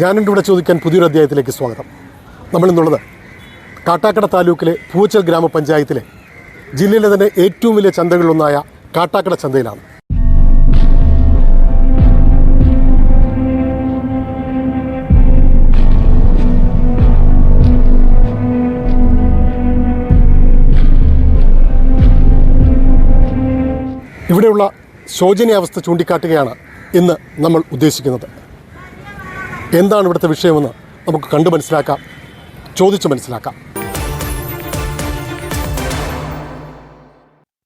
ഞാനുണ്ട് ഇവിടെ ചോദിക്കാൻ പുതിയൊരു അധ്യായത്തിലേക്ക് സ്വാഗതം. നമ്മളിന്നുള്ളത് കാട്ടാക്കട താലൂക്കിലെ പൂച്ചൽ ഗ്രാമപഞ്ചായത്തിലെ ജില്ലയിലെ തന്നെ ഏറ്റവും വലിയ ചന്തകളിലൊന്നായ കാട്ടാക്കട ചന്തയിലാണ്. ഇവിടെയുള്ള ശോചനീയാവസ്ഥ ചൂണ്ടിക്കാട്ടുകയാണ് ഇന്ന് നമ്മൾ ഉദ്ദേശിക്കുന്നത്. എന്താണ് ഇവിടുത്തെ വിഷയമെന്ന് നമുക്ക് കണ്ടു മനസ്സിലാക്കാം ചോദിച്ചു മനസ്സിലാക്കാം.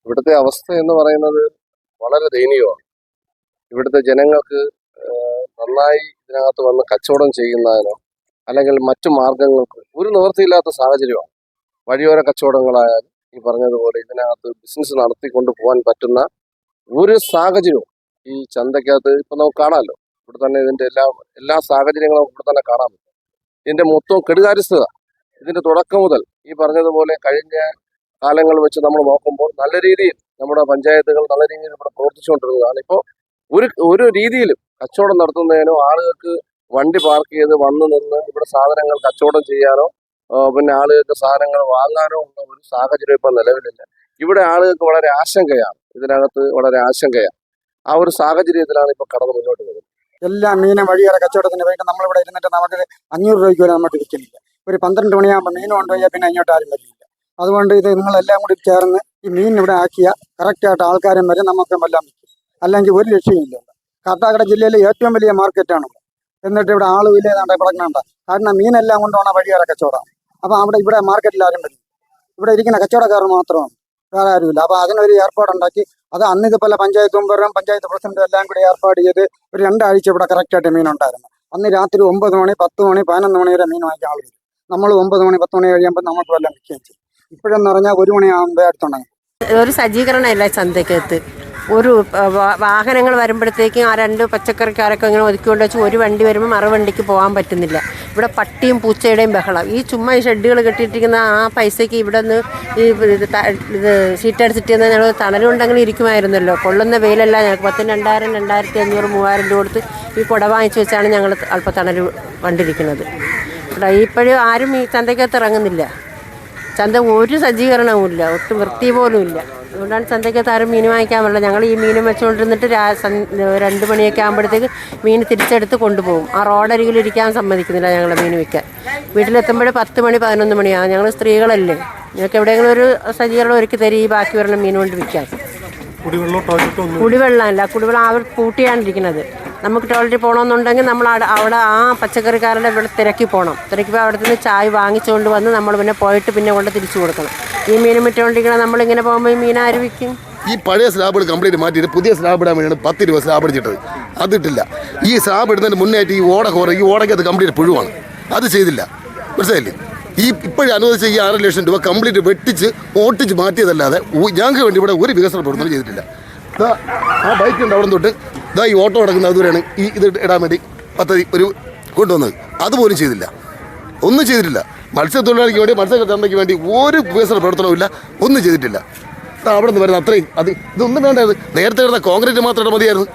ഇവിടുത്തെ അവസ്ഥ എന്ന് പറയുന്നത് വളരെ ദയനീയമാണ്. ഇവിടുത്തെ ജനങ്ങൾക്ക് നന്നായി ഇതിനകത്ത് വന്ന് കച്ചവടം ചെയ്യുന്നതിനോ അല്ലെങ്കിൽ മറ്റു മാർഗങ്ങൾക്ക് ഒരു നിവൃത്തിയില്ലാത്ത സാഹചര്യമാണ്. വഴിയോര കച്ചവടങ്ങളായാലും ഈ പറഞ്ഞതുപോലെ ഇതിനകത്ത് ബിസിനസ് നടത്തിക്കൊണ്ട് പോകാൻ പറ്റുന്ന ഒരു സാഹചര്യവും ഈ ചന്തക്കകത്ത് ഇപ്പൊ നമുക്ക് കാണാമല്ലോ. ഇവിടെ തന്നെ ഇതിന്റെ എല്ലാ എല്ലാ സാഹചര്യങ്ങളും ഇവിടെ തന്നെ കാണാൻ പറ്റും. ഇതിന്റെ മൊത്തം കെടുകാര്യസ്ഥത ഇതിന്റെ തുടക്കം മുതൽ ഈ പറഞ്ഞതുപോലെ കഴിഞ്ഞ കാലങ്ങൾ വെച്ച് നമ്മൾ നോക്കുമ്പോൾ നല്ല രീതിയിൽ നമ്മുടെ പഞ്ചായത്തുകൾ നല്ല രീതിയിൽ ഇവിടെ പ്രവർത്തിച്ചുകൊണ്ടിരുന്നതാണ്. ഇപ്പോൾ ഒരു ഒരു രീതിയിലും കച്ചവടം നടത്തുന്നതിനോ ആളുകൾക്ക് വണ്ടി പാർക്ക് ചെയ്ത് വന്നു നിന്ന് ഇവിടെ സാധനങ്ങൾ കച്ചവടം ചെയ്യാനോ പിന്നെ ആളുകൾക്ക് സാധനങ്ങൾ വാങ്ങാനോ ഉള്ള ഒരു സാഹചര്യം ഇപ്പം നിലവിലില്ല. ഇവിടെ ആളുകൾക്ക് വളരെ ആശങ്കയാണ്. ഇതിനകത്ത് വളരെ ആശങ്കയാണ്. ആ ഒരു സാഹചര്യത്തിലാണ് ഇപ്പൊ കടന്നു മുന്നോട്ട് പോകുന്നത്. എല്ലാം മീനും വഴിയേറെ കച്ചവടത്തിന് വേണ്ടി നമ്മളിവിടെ ഇരുന്നിട്ട് നമുക്ക് അഞ്ഞൂറ് രൂപയ്ക്ക് വരെ നമ്മൾ വിൽക്കുന്നില്ല. ഒരു പന്ത്രണ്ട് മണിയാകുമ്പോൾ മീൻ കൊണ്ടുപോയാൽ പിന്നെ ഇങ്ങോട്ട് ആരും വരില്ല. അതുകൊണ്ട് ഇത് നിങ്ങളെല്ലാം കൂടി ചേർന്ന് ഈ മീൻ ഇവിടെ ആക്കിയ കറക്റ്റായിട്ട് ആൾക്കാരും വരെ നമുക്ക് എല്ലാം അല്ലെങ്കിൽ ഒരു ലക്ഷ്യമില്ല കാട്ടാക്കട ജില്ലയിലെ ഏറ്റവും വലിയ മാർക്കറ്റാണ് എന്നിട്ട് ഇവിടെ ആളും ഇല്ലേതാണ്ട് കിടക്കണണ്ട കാരണം മീനെല്ലാം കൊണ്ടുപോകണ വഴിയേറെ കച്ചവടം. അപ്പോൾ അവിടെ ഇവിടെ മാർക്കറ്റിൽ ആരും വരും ഇവിടെ ഇരിക്കുന്ന കച്ചവടക്കാർ മാത്രമാണ്. വേറെ ആരുമില്ല. അപ്പോൾ അതിനൊരു ഏർപ്പാടുണ്ടാക്കി അത് അന്ന് ഇതുപോലെ പഞ്ചായത്ത് മെമ്പറും പഞ്ചായത്ത് പ്രസിഡന്റും എല്ലാം കൂടി ഏർപ്പാട് ചെയ്ത് ഒരു രണ്ടാഴ്ച ഇവിടെ കറക്റ്റായിട്ട് മീനുണ്ടായിരുന്നു അന്ന് രാത്രി ഒമ്പത് മണി പത്ത് മണി പതിനൊന്ന് മണി വരെ മീൻ വാങ്ങിക്കാൻ ആളുകൾ നമ്മൾ ഒമ്പത് മണി പത്ത് മണി കഴിയുമ്പോൾ നമുക്ക് വല്ലതും വിൽക്കുകയും ചെയ്യും. ഇപ്പോഴെന്ന് പറഞ്ഞാൽ ഒരു മണിയാകുമ്പോൾ അടുത്തുണ്ടെങ്കിൽ ഒരു സജ്ജീകരണമില്ല ചന്തക്കകത്ത് ഒരു വാഹനങ്ങൾ വരുമ്പോഴത്തേക്കും ആ രണ്ട് പച്ചക്കറിക്കാരൊക്കെ ഇങ്ങനെ ഒതുക്കിക്കൊണ്ട് വെച്ച് ഒരു വണ്ടി വരുമ്പോൾ മറു വണ്ടിക്ക് പോകാൻ പറ്റുന്നില്ല. ഇവിടെ പട്ടിയും പൂച്ചയുടെയും ബഹളം. ഈ ചുമ്മാ ഈ ഷെഡുകൾ കെട്ടിയിട്ടിരിക്കുന്ന ആ പൈസയ്ക്ക് ഇവിടെ നിന്ന് ഈ ഇത് സീറ്റ് ഇത് ഷീറ്റ് അടിച്ചിട്ട് ഞങ്ങൾ തണലുണ്ടെങ്കിൽ ഇരിക്കുമായിരുന്നല്ലോ. കൊള്ളുന്ന വെയിലല്ല ഞങ്ങൾക്ക് പത്തിന് രണ്ടായിരം രണ്ടായിരത്തി അഞ്ഞൂറ് മൂവായിരം രൂപ കൊടുത്ത് ഈ കുട വാങ്ങിച്ചു വെച്ചാണ് ഞങ്ങൾ അല്പം തണൽ കണ്ടിരിക്കുന്നത് ഇവിടെ ഇപ്പോഴും ആരും ഈ ചന്തക്കകത്ത് ഇറങ്ങുന്നില്ല. ചന്ത ഒരു സജ്ജീകരണവും ഇല്ല ഒട്ടും വൃത്തി പോലും ഇല്ല അതുകൊണ്ടാണ് ചന്തയ്ക്ക് ആരും മീൻ വാങ്ങിക്കാൻ പറ്റില്ല ഞങ്ങൾ ഈ മീൻ വെച്ചുകൊണ്ടിരുന്നിട്ട് രാ രണ്ട് മണിയൊക്കെ ആകുമ്പോഴത്തേക്ക് മീൻ തിരിച്ചെടുത്ത് കൊണ്ടുപോകും. ആ റോഡരികിൽ ഇരിക്കാൻ സമ്മതിക്കുന്നില്ല ഞങ്ങൾ മീൻ വിൽക്കാൻ. വീട്ടിലെത്തുമ്പോൾ പത്ത് മണി പതിനൊന്ന് മണിയാണ് ഞങ്ങൾ സ്ത്രീകളല്ലേ. ഞങ്ങൾക്ക് എവിടെയെങ്കിലും ഒരു സജ്ജീകരണം ഒരുക്കി തരും ഈ ബാക്കി വരണം മീൻ കൊണ്ട് വിൽക്കാൻ കുടിവെള്ളം അല്ല കുടിവെള്ളം അവർ പൂട്ടിയാണ് ഇരിക്കുന്നത്. നമുക്ക് ടോയ്ലറ്റിൽ പോകണമെന്നുണ്ടെങ്കിൽ നമ്മൾ അവിടെ ആ പച്ചക്കറിക്കാരുടെ ഇവിടെ തിരക്കി പോകണം തിരക്കി അവിടെ നിന്ന് ചായ വാങ്ങിച്ചുകൊണ്ട് വന്ന് നമ്മൾ പിന്നെ പോയിട്ട് പിന്നെ കൊണ്ട് തിരിച്ചു കൊടുക്കണം. ഈ മീൻ വിറ്റുകൊണ്ടിരിക്കണം നമ്മളിങ്ങനെ പോകുമ്പോൾ ഈ മീൻ ആര് ഈ പഴയ സ്ലാബുകൾ കംപ്ലീറ്റ് മാറ്റിയിട്ട് പുതിയ സ്ലാബ് ഇടാൻ വേണ്ടിയാണ് പത്ത് രൂപ സ്ലാബ് അടിച്ചിട്ടത് അതിട്ടില്ല ഈ സ്ലാബ് ഇടുന്നതിന് മുന്നേറ്റ് ഈ ഓട കുറേ ഈ ഓടയ്ക്കകത്ത് കംപ്ലീറ്റ് പുഴുവാണ്. അത് ചെയ്തില്ല. മനസ്സിലായില്ലേ? ഈ ഇപ്പോഴും അനുവദിച്ച ഈ ആറ് ലക്ഷം രൂപ കംപ്ലീറ്റ് വെട്ടിച്ച് ഓട്ടിച്ച് മാറ്റിയതല്ലാതെ ഞങ്ങൾക്ക് വേണ്ടി ഇവിടെ ഒരു വികസന പ്രവർത്തനം ചെയ്തിട്ടില്ല. ആ ബൈക്ക് ഉണ്ട് അവിടെ തൊട്ട്. ഇതാ ഈ ഓട്ടോ കിടക്കുന്ന അതുവരെയാണ്. ഈ ഇത് ഇടാൻ വേണ്ടി പദ്ധതി ഒരു കൊണ്ടുവന്നത്. അതുപോലും ചെയ്തില്ല. ഒന്നും ചെയ്തിട്ടില്ല. മത്സ്യത്തൊഴിലാളിക്ക് വേണ്ടി മത്സ്യത്തൊഴിലാളിക്ക് വേണ്ടി ഒരു വികസന പ്രവർത്തനവുമില്ല ഒന്നും ചെയ്തിട്ടില്ല. അവിടെ നിന്ന് വരുന്ന അത്രയും അത് ഇതൊന്നും വേണ്ടത് നേരത്തെ കിടന്ന കോൺക്രീറ്റ് മാത്രം മതിയായിരുന്നു.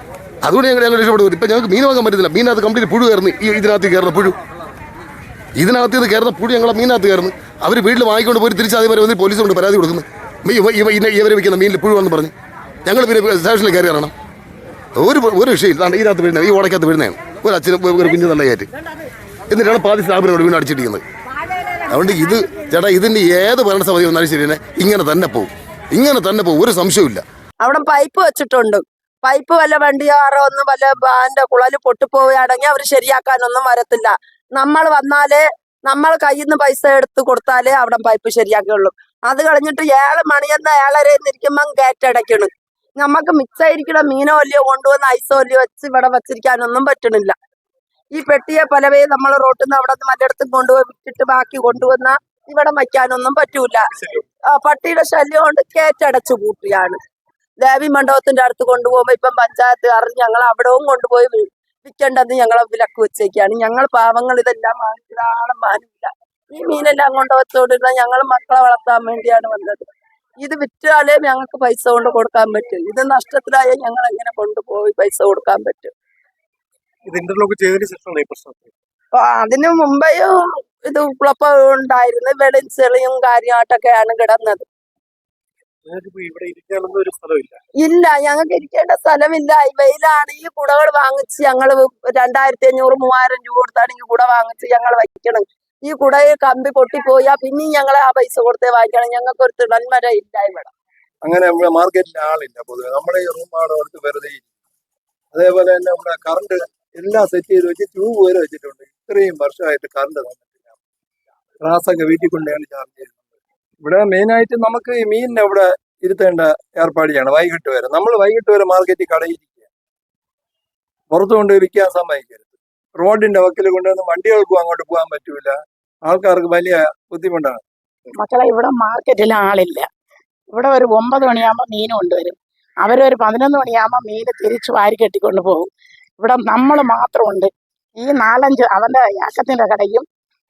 അതുകൊണ്ട് ഞങ്ങൾ ഞങ്ങൾ രക്ഷപ്പെട്ടു ഇപ്പം ഞങ്ങൾക്ക് മീൻ വാങ്ങാൻ പറ്റുന്നില്ല മീനകത്ത് കംപ്ലീറ്റ് പുഴു കയറുന്നു. ഈ ഇതിനകത്ത് കയറുന്ന പുഴു. ഇതിനകത്ത് നിന്ന് കയറുന്ന പുഴു ഞങ്ങളെ മീനകത്ത് കയറുന്നു. അവർ വീട്ടിൽ വാങ്ങിക്കൊണ്ട് പോയി തിരിച്ച് അതേപോലെ വന്ന് പോലീസ് കൊണ്ട് പരാതി കൊടുക്കുന്നു. ഇവ ഇവ ഇവ ഇവരെ വയ്ക്കുന്ന മീനിൽ പുഴു വന്ന് പറഞ്ഞു. ഞങ്ങൾ പിന്നെ സ്റ്റേഷനിൽ കയറി ഇറങ്ങണം. ഒരു ഒരു ദാണ്ട് ഇതിനകത്ത് വീഴുന്നത് ഈ ഓടക്കകത്ത് വീഴുന്നതാണ് ഒരു അച്ഛനും ഒരു കുഞ്ഞു നല്ല കയറ്റി. എന്നിട്ടാണ് പാതി സ്ലാബിനോട് വീണ്ടും അടിച്ചിരിക്കുന്നത് അതുകൊണ്ട് ഇത് ചേട്ടാ ഇതിന്റെ ഏത് ഭരണസമിതി വന്നാലും ശരി തന്നെ ഇങ്ങനെ തന്നെ പോകും ഇങ്ങനെ തന്നെ പോകും ഒരു സംശയമില്ല അവിടെ പൈപ്പ് വെച്ചിട്ടുണ്ട്. പൈപ്പ് വല്ല വണ്ടിയാറോ ഒന്ന് വല്ല ബാന്റെ കുളൽ പൊട്ടിപ്പോവുകയാണെങ്കിൽ അവർ ശരിയാക്കാനൊന്നും വരത്തില്ല. നമ്മൾ വന്നാലേ നമ്മൾ കയ്യിൽ നിന്ന് പൈസ എടുത്ത് കൊടുത്താലേ അവിടെ പൈപ്പ് ശരിയാക്കുള്ളൂ അത് കഴിഞ്ഞിട്ട് ഏഴ് മണിയെന്ന ഏഴരയിൽ നിന്നിരിക്കുമ്പം ഗേറ്റ് അടയ്ക്കണം. നമുക്ക് മിക്സായിരിക്കണ മീനോ അല്ലയോ കൊണ്ടുവന്ന ഐസോ അല്ലയോ വെച്ച് ഇവിടെ വെച്ചിരിക്കാനൊന്നും പറ്റണില്ല. ഈ പെട്ടിയെ പലവേ നമ്മൾ റോട്ടിൽ നിന്ന് അവിടെ നിന്ന് മറ്റിടത്തും കൊണ്ടുപോയി വിട്ടിട്ട് ബാക്കി കൊണ്ടുവന്ന ഇവിടെ വയ്ക്കാനൊന്നും പറ്റൂല. പട്ടിയുടെ ശല്യം കൊണ്ട് കേറ്റടച്ചു പൂട്ടിയാണ്. ദേവി മണ്ഡപത്തിന്റെ അടുത്ത് കൊണ്ടുപോകുമ്പോ ഇപ്പം പഞ്ചായത്ത് കാരണം ഞങ്ങൾ അവിടവും കൊണ്ടുപോയി വിൽക്കേണ്ടെന്ന് ഞങ്ങളെ വിലക്ക് വെച്ചേക്കാണ്. ഞങ്ങൾ പാവങ്ങൾ ഇതെല്ലാം വാങ്ങിച്ചതാണ് മാനില്ല. ഈ മീനെല്ലാം കൊണ്ടുവച്ചോണ്ടിരുന്ന ഞങ്ങൾ മക്കളെ വളർത്താൻ വേണ്ടിയാണ് വന്നത്. ഇത് വിറ്റാലേ ഞങ്ങൾക്ക് പൈസ കൊണ്ട് കൊടുക്കാൻ പറ്റും. ഇത് നഷ്ടത്തിലായ ഞങ്ങൾ എങ്ങനെ കൊണ്ടുപോയി പൈസ കൊടുക്കാൻ പറ്റും? ഇത് ഇന്റർലോക്ക് ചെയ്തതിന് ശേഷമാണ് ഈ പ്രശ്നം? അപ്പൊ അതിനു മുമ്പേയും ഇത് കുഴപ്പം ഉണ്ടായിരുന്നു വെളിയും ചെളിയും കാര്യമായിട്ടൊക്കെയാണ് കിടന്നത്. ഇല്ല ഞങ്ങൾക്ക് ഇരിക്കേണ്ട സ്ഥലമില്ല. വെയിലാണ് ഈ കുടകൾ വാങ്ങിച്ച് ഞങ്ങൾ രണ്ടായിരത്തി അഞ്ഞൂറ് മൂവായിരം രൂപ കൊടുത്താണ് ഈ കുട വാങ്ങിച്ച് ഞങ്ങൾ വയ്ക്കണം. ഈ കുടയിൽ കമ്പി പൊട്ടിപ്പോയാ പിന്നെയും ഞങ്ങളെ ആ പൈസ കൊടുത്തേ വാങ്ങിക്കണം. ഞങ്ങൾക്ക് ഒരു തിടന്മര ഇല്ല ഇവിടെ. അങ്ങനെ നമ്മുടെ മാർക്കറ്റിൽ ആളില്ല പൊതുവെ. നമ്മുടെ ഈ റൂമാണ് അടുത്ത് വെറുതെ അതേപോലെ തന്നെ നമ്മുടെ കറണ്ട് എല്ലാം സെറ്റ് ചെയ്ത് വെച്ച് ട്യൂബ് വരെ വെച്ചിട്ടുണ്ട്. ഇത്രയും വർഷമായിട്ട് കറണ്ട് തന്നിട്ടില്ല. ഗ്ലാസ്സൊക്കെ വീട്ടിൽ കൊണ്ടാണ് ചാർജ് ചെയ്യുന്നത്. ഇവിടെ മെയിനായിട്ട് നമുക്ക് ഈ മീനിനെ ഇവിടെ ഇരുത്തേണ്ട ഏർപ്പാടിയാണ് വൈകിട്ട് വരെ. നമ്മൾ വൈകിട്ട് വരെ മാർക്കറ്റിൽ കടയിരിക്കുക പുറത്തു കൊണ്ട് വിൽക്കാൻ സമ്മതിക്കരുത്. റോഡിന്റെ വക്കിൽ കൊണ്ടുവന്ന് വണ്ടികൾക്കും അങ്ങോട്ട് പോകാൻ പറ്റൂല. ആൾക്കാർക്ക് വലിയ ബുദ്ധിമുട്ടാണ്. മക്കളെ ഇവിടെ മാർക്കറ്റിൽ ആളില്ല. ഇവിടെ ഒരു ഒമ്പത് മണിയാകുമ്പോൾ മീൻ കൊണ്ടുവരും. അവരൊരു പതിനൊന്ന് മണിയാകുമ്പോൾ മീൻ തിരിച്ചു വാരി കെട്ടിക്കൊണ്ട് പോകും. ഇവിടെ നമ്മൾ മാത്രമുണ്ട്. ഈ നാലഞ്ച് അവന്റെ യാക്കത്തിന്റെ കടയും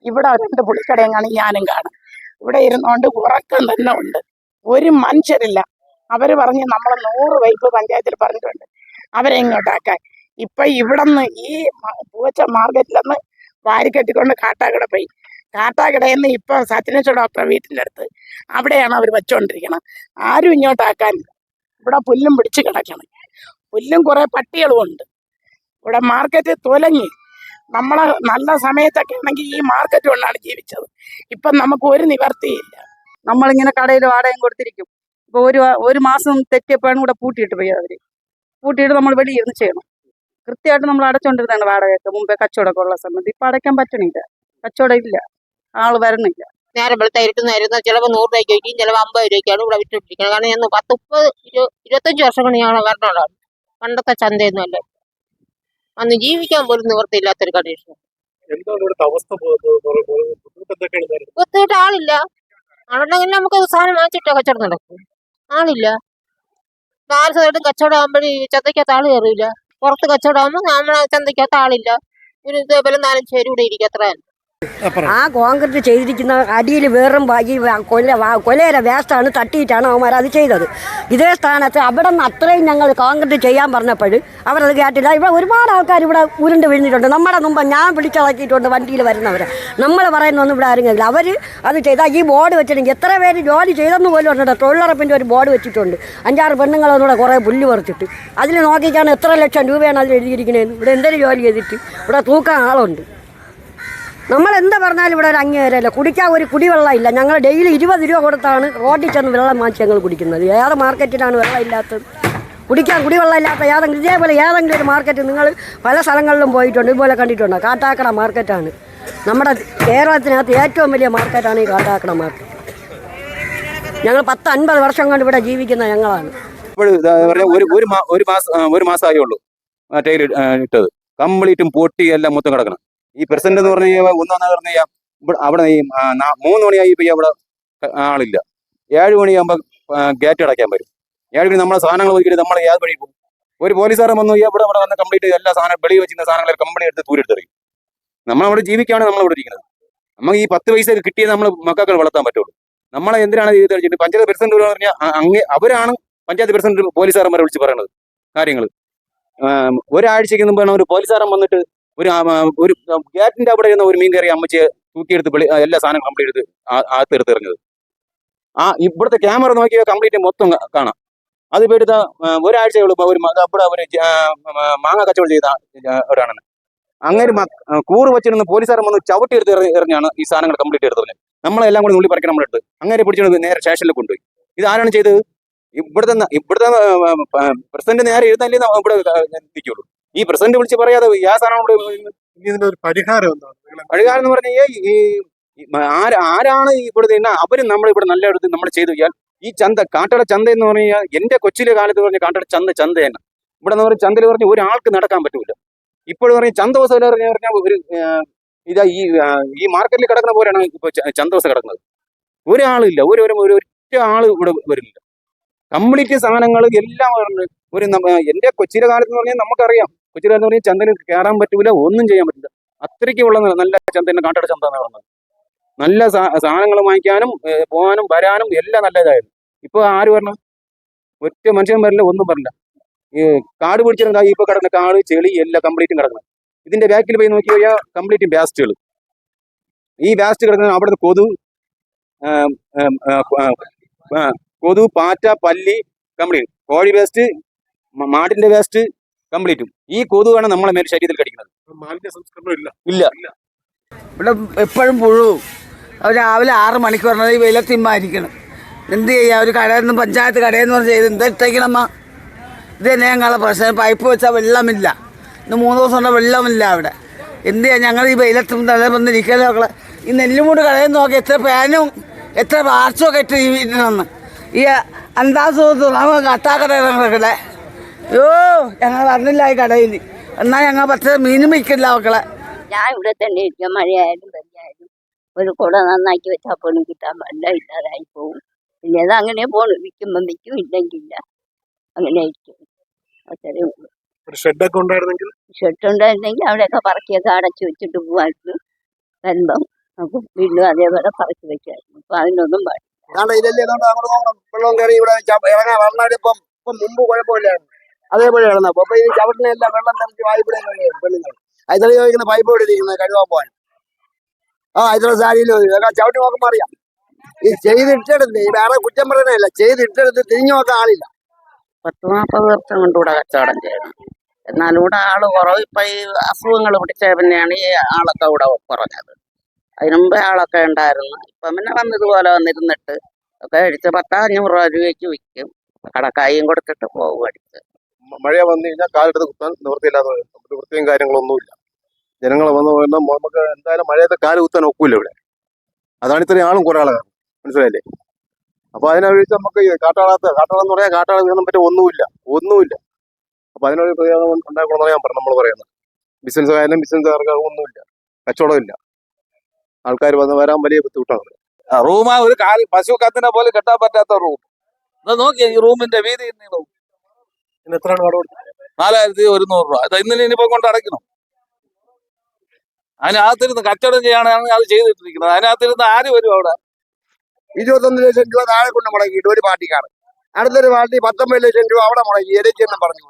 ഇവിടെ രണ്ട് പുളിക്കടയും കാണും ഞാനും കാണും. ഇവിടെ ഇരുന്നുകൊണ്ട് ഉറക്കം തന്നെ ഉണ്ട്. ഒരു മനുഷ്യരില്ല. അവർ പറഞ്ഞ് നമ്മൾ നൂറ് വൈപ്പ് പഞ്ചായത്തിൽ പറഞ്ഞിട്ടുണ്ട്. അവരെ ഇങ്ങോട്ടാക്കാൻ ഇപ്പൊ ഇവിടുന്ന് ഈ പൂച്ച മാർക്കറ്റിൽ നിന്ന് വാരി കെട്ടിക്കൊണ്ട് കാട്ടാക്കട പോയി. കാട്ടാക്കടയിൽ നിന്ന് ഇപ്പൊ ഡോക്ടറെ വീട്ടിന്റെ അടുത്ത് അവിടെയാണ് അവർ വെച്ചോണ്ടിരിക്കണം. ആരും ഇങ്ങോട്ടാക്കാനില്ല ഇവിടെ പുല്ലും പിടിച്ച് കിടക്കണം. പുല്ലും കുറെ പട്ടികളും ഉണ്ട്. ഇവിടെ മാർക്കറ്റ് തുലങ്ങി. നമ്മളെ നല്ല സമയത്തൊക്കെ ആണെങ്കിൽ ഈ മാർക്കറ്റ് കൊണ്ടാണ് ജീവിച്ചത്. ഇപ്പം നമുക്ക് ഒരു നിവർത്തിയില്ല നമ്മളിങ്ങനെ കടയിൽ വാടകയും കൊടുത്തിരിക്കും. ഇപ്പൊ ഒരു ഒരു മാസം തെറ്റിയപ്പോഴാണ് ഇവിടെ പൂട്ടിയിട്ട് പോയി അവർ. പൂട്ടിയിട്ട് നമ്മൾ വെളിയിരുന്ന് ചെയ്യണം. കൃത്യമായിട്ട് നമ്മൾ അടച്ചുകൊണ്ടിരുന്നതാണ് വാടകയൊക്കെ. മുമ്പേ കച്ചവടമൊക്കെ ഉള്ള സമയത്ത്. ഇപ്പൊ അടയ്ക്കാൻ പറ്റണില്ല. കച്ചവടം ഇല്ല. ആൾ വരണില്ല നേരം വെളുത്ത ഇരുത്തുന്നായിരുന്നു ചിലപ്പോൾ നൂറ് രൂപയ്ക്ക് വയ്ക്കും ചിലപ്പോൾ അമ്പത് രൂപയ്ക്കാണ് ഇവിടെ വിറ്റുകൊണ്ടിരിക്കുന്നത്. കാരണം ഞാൻ പത്ത് മുപ്പത് ഇരുപത്തഞ്ച് വർഷം കൊണ്ട് ഞാൻ വരണുള്ളതാണ് പണ്ടത്തെ ചന്തയൊന്നും അല്ല. അന്ന് ജീവിക്കാൻ പോലും നിവൃത്തിയില്ലാത്തൊരു കണ്ടീഷൻ ഇവിടുത്തെ ബുദ്ധിമുട്ട് ആളില്ല. ആളുണ്ടെങ്കിൽ നമുക്ക് സാധനം വാങ്ങിച്ചിട്ടോ കച്ചവടം നടക്കും. ആളില്ല. നാല് സൈഡും കച്ചവടം ആകുമ്പോഴേ ചന്തയ്ക്കകത്ത് ആൾ കയറില്ല പുറത്ത് കച്ചവടം ആകുമ്പോൾ നമ്മളെ ചന്തയ്ക്കകത്ത് ആളില്ല ഇതേപോലെ നാലഞ്ച് പേര് ഇവിടെ ഇരിക്കും അത്ര. ആ കോൺക്രീറ്റ് ചെയ്തിരിക്കുന്ന അടിയിൽ വേറും ഈ കൊല കൊലയുടെ വേസ്റ്റാണ് തട്ടിയിട്ടാണ് അവന്മാർ അത് ചെയ്തത്. ഇതേ സ്ഥാനത്ത് അവിടെ നിന്ന് അത്രയും ഞങ്ങൾ കോൺക്രീറ്റ് ചെയ്യാൻ പറഞ്ഞപ്പോൾ അവരത് കേട്ടില്ല. ഇവിടെ ഒരുപാട് ആൾക്കാർ ഇവിടെ ഉരുണ്ട് വീണിട്ടുണ്ട് നമ്മുടെ മുമ്പ് ഞാൻ പിടിച്ചിളക്കിയിട്ടുണ്ട് വണ്ടിയിൽ വരുന്നവരെ. നമ്മൾ പറയുന്നൊന്നും ഇവിടെ ആരും കേൾക്കില്ല അവർ അത് ചെയ്താൽ ഈ ബോർഡ് വെച്ചിട്ടുണ്ടെങ്കിൽ എത്ര പേര് ജോലി ചെയ്തെന്ന് പോലും പറഞ്ഞിട്ട് തൊഴിലുറപ്പിന്റെ ഒരു ബോർഡ് വെച്ചിട്ടുണ്ട്. അഞ്ചാറ് പെണ്ണുങ്ങളൊന്നുകൂടെ കുറേ പുല്ല് പറിച്ചിട്ട്. അതിൽ നോക്കിയിട്ടാണ് എത്ര ലക്ഷം രൂപയാണ് അതിൽ എഴുതിയിരിക്കുന്നത് ഇവിടെ എന്തൊരു ജോലി ചെയ്തിട്ട്? ഇവിടെ തൂക്കാൻ ആളുണ്ട്. നമ്മൾ എന്താ പറഞ്ഞാലും ഇവിടെ ഒരു അങ്ങേരല്ല കുടിക്കാൻ ഒരു കുടിവെള്ളം ഇല്ല ഞങ്ങൾ ഡെയിലി ഇരുപത് രൂപ കൊടുത്താണ് റോഡിൽ ചെന്ന് വെള്ളം വാങ്ങിച്ച് ഞങ്ങൾ കുടിക്കുന്നത്. ഏത് മാർക്കറ്റിലാണ് വെള്ളം ഇല്ലാത്തത്? കുടിക്കാൻ കുടിവെള്ളം ഇല്ലാത്ത ഏതെങ്കിലും ഇതേപോലെ ഏതെങ്കിലും ഒരു മാർക്കറ്റ് നിങ്ങൾ പല സ്ഥലങ്ങളിലും പോയിട്ടുണ്ട്. ഇതുപോലെ കണ്ടിട്ടുണ്ട്? കാട്ടാക്കട മാർക്കറ്റാണ്. നമ്മുടെ കേരളത്തിനകത്ത് ഏറ്റവും വലിയ മാർക്കറ്റാണ് ഈ കാട്ടാക്കട മാർക്കറ്റ്. ഞങ്ങൾ പത്ത് അൻപത് വർഷം കൊണ്ട് ഇവിടെ ജീവിക്കുന്ന ഞങ്ങളാണ്. ഒരു ഒരു മാസം ഒരു മാസമായേ ഉള്ളൂ ടൈൽ ഇട്ടത്. കംപ്ലീറ്റും പൊട്ടി എല്ലാം മൊത്തം കിടക്കണം. ഈ പ്രസിഡന്റ് എന്ന് പറഞ്ഞു കഴിഞ്ഞാൽ ഒന്നാന്ന് പറഞ്ഞു കഴിഞ്ഞാൽ ഇവിടെ അവിടെ ഈ മൂന്ന് മണിയായി ഇപ്പോൾ അവിടെ ആളില്ല. ഏഴ് മണിയാകുമ്പോൾ ഗേറ്റ് അടയ്ക്കാൻ വരും. ഏഴ് മണി നമ്മളെ സാധനങ്ങൾ ഒതുക്കിയിട്ട് നമ്മൾ ഏത് വഴി പോകും ഒരു പോലീസുകാരൻ വന്നു ഇവിടെ ഇവിടെ വന്ന് കംപ്ലീറ്റ് എല്ലാ സാധനം വെളി വെച്ചിരുന്ന സാധനങ്ങൾ കമ്പനി എടുത്ത് ദൂരെടുത്തെറിയും നമ്മളവിടെ ജീവിക്കുകയാണ് നമ്മളിവിടെ ഇരിക്കുന്നത്. നമുക്ക് ഈ പത്ത് പൈസ കിട്ടിയത് നമ്മൾ മക്കൾക്ക് വളർത്താൻ പറ്റുള്ളൂ. നമ്മളെ എന്തിനാണ് ഇത് കഴിച്ചിട്ട് പഞ്ചായത്ത് പ്രസിഡന്റ് എന്ന് പറഞ്ഞാൽ അങ്ങ് അവരാണ് പഞ്ചായത്ത് പ്രസിഡന്റ് പോലീസുകാരന്മാരെ വിളിച്ച് പറയുന്നത് കാര്യങ്ങൾ ഒരാഴ്ചക്ക് മുമ്പാണ് ഒരു പോലീസുകാരൻ വന്നിട്ട് ഒരു ഒരു ഗ്യാറ്റിന്റെ അവിടെ ഇരുന്ന ഒരു മീൻ കയറി അമ്മച്ച് തൂക്കിയെടുത്ത് വെളി എല്ലാ സാധനം കംപ്ലീറ്റ് എടുത്ത് ആ- അകത്ത് എടുത്ത് എറിഞ്ഞത്. ആ ഇവിടുത്തെ ക്യാമറ നോക്കിയാൽ കംപ്ലീറ്റ് മൊത്തം കാണാം. അത് പേടുത്ത ഒരാഴ്ച ഒരു അവിടെ മ- മാങ്ങ കച്ചവടം ചെയ്ത ഒരാണെന്ന് അങ്ങനെ കൂറ് വെച്ചിരുന്ന പോലീസുകാരൻ വന്ന് ചവിട്ടി എടുത്ത് എറിഞ്ഞാണ് ഈ സാധനങ്ങൾ കംപ്ലീറ്റ് എടുത്തത് നമ്മളെല്ലാം കൂടി നുള്ളി പറിക്കണം നമ്മുടെ അടുത്ത്. അങ്ങനെ പിടിച്ചത് നേരെ സ്റ്റേഷനിൽ കൊണ്ടുപോയി. ഇത് ആരാണ് ചെയ്തത്? ഇവിടുത്തെ ഇവിടുത്തെ പ്രസിഡന്റ് നേരെ ഇരുന്നല്ലേ ന- ഇവിടെ നിൽക്കുള്ളൂ. ഈ പ്രസിഡന്റ് വിളിച്ച് പറയാതെ ആ സാധനം ഇവിടെ ഇതിന്റെ ഒരു പരിഹാരം എന്താണ്? നിങ്ങൾ എന്ന് പറഞ്ഞാൽ ഈ ആര് ആരാണ് ഇവിടെ നിന്ന അവർ നമ്മൾ ഇവിടെ നല്ല എടുത്ത് നമ്മൾ ചെയ്തു കഴിഞ്ഞാൽ ഈ ചന്ത കാട്ടട ചന്ത എന്ന് പറഞ്ഞു കഴിഞ്ഞാൽ എന്റെ കൊച്ചിലെ കാലത്ത് പറഞ്ഞ കാട്ടട ചന്ത ചന്ത തന്നെ. ഇവിടെ എന്ന് പറഞ്ഞ ചന്തയിൽ പറഞ്ഞ ഒരാൾക്ക് നടക്കാൻ പറ്റൂല. ഇപ്പോഴും പറഞ്ഞ ചന്ത ദിവസം പറഞ്ഞു പറഞ്ഞാൽ ഒരു ഇതാ ഈ ഈ മാർക്കറ്റിൽ കിടക്കുന്ന പോലെയാണ് ഇപ്പൊ ച- ചന്ത ദിവസം കിടക്കുന്നത്. ഒരാളില്ല ഒരു ഒരു ഒറ്റ ആൾ ഇവിടെ വരില്ല. കംപ്ലീറ്റ് സാധനങ്ങൾ എല്ലാം ഒരു എന്റെ കൊച്ചിയിലെ കാലത്ത് എന്ന് പറഞ്ഞാൽ നമുക്കറിയാം. കൊച്ചിയിലെ എന്ന് പറഞ്ഞാൽ ചന്തയിൽ കയറാൻ പറ്റൂല ഒന്നും ചെയ്യാൻ പറ്റില്ല അത്രയ്ക്ക് ഉള്ള നല്ല ചന്ത തന്നെ കാട്ടട ചന്ത എന്ന് പറഞ്ഞത്. നല്ല സാധനങ്ങൾ വാങ്ങിക്കാനും പോകാനും വരാനും എല്ലാം നല്ല ഇതായിരുന്നു ഇപ്പൊ ആര് പറഞ്ഞു ഒറ്റ മനുഷ്യൻ വരില്ല ഒന്നും പറഞ്ഞില്ല ഈ കാട് പിടിച്ചിരുന്ന ഇപ്പൊ കിടക്കുന്ന കാട് ചെളി എല്ലാം കംപ്ലീറ്റും കിടക്കുന്നത് ഇതിന്റെ ബാക്കിൽ പോയി നോക്കി കഴിഞ്ഞാൽ കംപ്ലീറ്റും വേസ്റ്റുകൾ ഈ വേസ്റ്റ് കിടക്കുന്ന അവിടുന്ന് കൊതു കൊതു പാറ്റ പല്ലി കംപ്ലീറ്റ്. കോഴി വേസ്റ്റ് മാടിന്റെ വേസ്റ്റ് കംപ്ലീറ്റും. ഈ കൊതുവാണ് നമ്മളെ മേൽ ശരീരത്തിൽ കടിക്കുന്നത്. മാലിന്യ സംസ്കരണം ഇല്ല. ഇല്ല. ഇവിടെ എപ്പോഴും പുഴുവും. അവർ രാവിലെ ആറ് മണിക്ക് പറഞ്ഞത് ഈ വെയിലത്തിമ്മായിരിക്കണം എന്ത് ചെയ്യാം? ഒരു കടയിൽ നിന്ന് പഞ്ചായത്ത് കടയിൽ നിന്ന് പറഞ്ഞ് ചെയ്ത് എന്തിട്ടേക്കണമ്മ ഇത് തന്നെ ഞങ്ങളെ പ്രശ്നം. പൈപ്പ് വെച്ചാൽ വെള്ളമില്ല. ഇന്ന് മൂന്ന് ദിവസം കൊണ്ട് വെള്ളമില്ല അവിടെ. എന്ത് ചെയ്യാം? ഞങ്ങൾ ഈ വെയിലത്തും തലേ വന്നിരിക്കാൻ നോക്കളെ ഈ നെല്ലുമൂട് കടയിൽ നോക്കി എത്ര പാനും എത്ര വാർച്ചും ഒക്കെ ഇട്ട് ഈ വീട്ടിൽ നിന്ന് ഈ അന്താസ് ഇറങ്ങണേ അയ്യോ ഞങ്ങൾ വന്നില്ല ഈ കടയിൽ എന്നാ ഞങ്ങൾ പത്ത് മീനും വിൽക്കില്ല മക്കളെ. ഞാൻ ഇവിടെ തന്നെ ഇരിക്കും മഴയായാലും വെള്ളയായാലും ഒരു കുട നന്നാക്കി വെച്ചാൽ പോലും കിട്ടാൻ വെള്ളം ഇല്ലാതായി പോകും പിന്നെ അത് അങ്ങനെ പോണു. വിൽക്കുമ്പം വിൽക്കും ഇല്ലെങ്കില്ല അങ്ങനെ ഇരിക്കും അത്രേ ഉള്ളൂ. ഒരു ഷെഡൊക്കെ ഉണ്ടായിരുന്നെങ്കിൽ? ഷെട്ടുണ്ടായിരുന്നെങ്കിൽ അവിടെയൊക്കെ പറക്കിയൊക്കെ അടച്ചു വെച്ചിട്ട് പോവായിരുന്നു. വരുമ്പം അപ്പം വീണ്ടും അതേപോലെ പറക്കി വെക്കായിരുന്നു അപ്പൊ അതിനൊന്നും പാടില്ല. വെള്ളം കയറി ഇവിടെ ഇറങ്ങാൻ വന്നാലും ഇപ്പം ഇപ്പം മുമ്പ് കുഴപ്പമില്ലായിരുന്നു. അതേപോലെ കിടന്നു അപ്പൊ ഈ ചവിട്ടിനെല്ലാം വെള്ളം തെറിച്ച് വായ്പയുടെ പെണ്ണുങ്ങൾ അതിൽ ചോദിക്കുന്ന പൈപ്പ് ഇവിടെ ഇരിക്കുന്നത് കഴുകാൻ പോകാൻ ആ ഇതിലെ സാരിയിൽ ചവിട്ടി നോക്കുമ്പോൾ അറിയാം. ഈ ചെയ്തിട്ടെടുത്ത് വേറെ കുറ്റം പറയുന്നതല്ല ചെയ്തിട്ടെടുത്ത് തിരിഞ്ഞു നോക്കാൻ ആളില്ല. പത്ത് നാൽപ്പത് വർഷം കൊണ്ട് ഇവിടെ കച്ചവടം ചെയ്യണം എന്നാലും ഇവിടെ ആൾ കുറവ്. ഇപ്പൊ ഈ അസുഖങ്ങൾ പിടിച്ച പിന്നെയാണ് ഈ ആളൊക്കെ ഇവിടെ കുറഞ്ഞത്. അതിനുമ്പേ ആളൊക്കെ ഉണ്ടായിരുന്നു. ഇപ്പം പിന്നെ വന്നതുപോലെ വന്നിരുന്നിട്ട് ഒക്കെ അടിച്ച് പത്താ അഞ്ഞൂറ് രൂപ രൂപയ്ക്ക് വിൽക്കും. കടക്കായും കൊടുത്തിട്ട് പോകും അടിച്ച്. മഴ വന്നു കഴിഞ്ഞാൽ കാലെടുത്ത് കുത്താൻ നിവൃത്തിയില്ലാതെ. നമുക്ക് വൃത്തിയും കാര്യങ്ങളൊന്നുമില്ല. ജനങ്ങൾ വന്നു പോകുന്ന നമുക്ക് എന്തായാലും മഴയത്തെ കാൽ കുത്താൻ ഒക്കില്ല ഇവിടെ. അതാണ് ഇത്രയും ആളും കുറെ ആളുകൾ. മനസ്സിലായില്ലേ? അപ്പൊ അതിനൊഴിച്ച് നമുക്ക് കാട്ടാളത്ത് കാട്ടാളം എന്ന് പറയാൻ കാട്ടാളം വീണം പറ്റിയ ഒന്നുമില്ല. ഒന്നുമില്ല. അപ്പൊ അതിനൊരു പ്രയോജനം ഉണ്ടാക്കണമെന്നാണ് ഞാൻ പറഞ്ഞു നമ്മൾ പറയുന്നത്. ബിസിനസ് ആയാലും ബിസിനസ്സുകാർക്ക് ഒന്നുമില്ല. കച്ചവടമില്ല ആൾക്കാർ വന്ന് വരാൻ വലിയ ബുദ്ധിമുട്ടാണ് റൂമാ ഒരു കാൽ പശു കത്തിനെ പോലെ കെട്ടാൻ പറ്റാത്ത റൂം. നോക്കിയാ ഈ റൂമിന്റെ വീതി നീളവും എത്രയാണ് കൊടുക്കുന്നത്? നാലായിരത്തി ഒരുന്നൂറ് രൂപ. അത് ഇന്നലെ ഇനിയിപ്പോ കൊണ്ട് അടയ്ക്കണം. അതിനകത്തിരുന്ന് കച്ചവടം ചെയ്യാനാണ് അത് ചെയ്തിട്ടിരിക്കുന്നത്. അതിനകത്തിരുന്ന് ആര് വരും അവിടെ? ഇരുപത്തൊന്ന് ലക്ഷം രൂപ താഴെ കൊണ്ട് മുടക്കിയിട്ട് ഒരു പാർട്ടിക്കാണ് അടുത്തൊരു പാർട്ടി പത്തൊമ്പത് ലക്ഷം രൂപ അവിടെ മുടക്കി ഇരച്ചെന്നും പറഞ്ഞു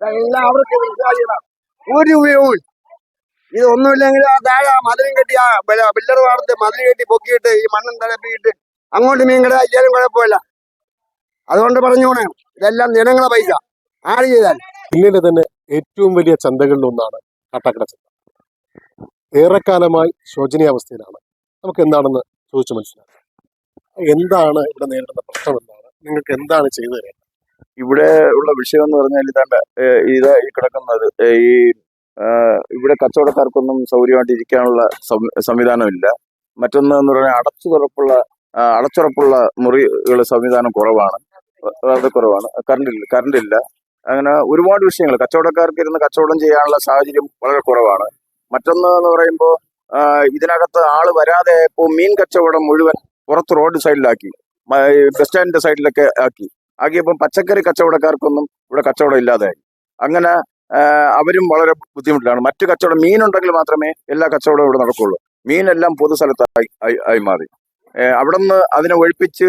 എല്ലാം അവർക്ക് വിശ്വാസികളാണ് ഒരു ഉപയോഗവും ഇത് ഒന്നുമില്ലെങ്കിൽ ആ താഴെ മതിലും കെട്ടി ആ പില്ലർ വാർത്ത് മതിൽ കെട്ടി പൊക്കിയിട്ട് ഈ മണ്ണും തലപ്പിയിട്ട് അങ്ങോട്ട് മീൻ കിടാക്കിയാലും കുഴപ്പമില്ല. അതുകൊണ്ട് പറഞ്ഞോണേ ഇതെല്ലാം ജനങ്ങളെ പൈസ. ആര് ചെയ്താൽ ഇന്ത്യയിലെ തന്നെ ഏറ്റവും വലിയ ചന്തകളിൽ ഒന്നാണ് കാട്ടാക്കട ചന്ത. ഏറെക്കാലമായി ശോചനീയാവസ്ഥയിലാണ് നമുക്ക് എന്താണെന്ന് ചോദിച്ചു മനസ്സിലാക്കാം. എന്താണ് ഇവിടെ നേരിടുന്ന പ്രശ്നം എന്താണ് നിങ്ങൾക്ക് എന്താണ് ചെയ്തു തരേണ്ടത്? ഇവിടെ ഉള്ള വിഷയം എന്ന് പറഞ്ഞാൽ ഇതാണ്ട് ഇതാ ഈ കിടക്കുന്നത്. ഈ ഇവിടെ കച്ചവടക്കാർക്കൊന്നും സൗകര്യമായിട്ട് ഇരിക്കാനുള്ള സംവിധാനമില്ല. മറ്റൊന്ന് എന്ന് പറഞ്ഞാൽ അടച്ചു തുറപ്പുള്ള അടച്ചുറപ്പുള്ള മുറികൾ സംവിധാനം കുറവാണ്. വളരെ കുറവാണ്. കറണ്ട് ഇല്ല കറണ്ട് ഇല്ല അങ്ങനെ ഒരുപാട് വിഷയങ്ങൾ. കച്ചവടക്കാർക്ക് ഇരുന്ന് കച്ചവടം ചെയ്യാനുള്ള സാഹചര്യം വളരെ കുറവാണ്. മറ്റൊന്ന് എന്ന് പറയുമ്പോൾ ഇതിനകത്ത് ആൾ വരാതെ ഇപ്പോൾ മീൻ കച്ചവടം മുഴുവൻ പുറത്ത് റോഡ് സൈഡിലാക്കി ബസ് സ്റ്റാൻഡിന്റെ സൈഡിലൊക്കെ ആക്കി. ആക്കിയപ്പോൾ പച്ചക്കറി കച്ചവടക്കാർക്കൊന്നും ഇവിടെ കച്ചവടം ഇല്ലാതായി. അങ്ങനെ അവരും വളരെ ബുദ്ധിമുട്ടിലാണ്. മറ്റു കച്ചവടം മീനുണ്ടെങ്കിൽ മാത്രമേ എല്ലാ കച്ചവടവും ഇവിടെ നടക്കുള്ളൂ. മീനെല്ലാം പൊതുസ്ഥലത്തായി ആയി മാറി. അവിടെ നിന്ന് അതിനെ ഒഴിപ്പിച്ച്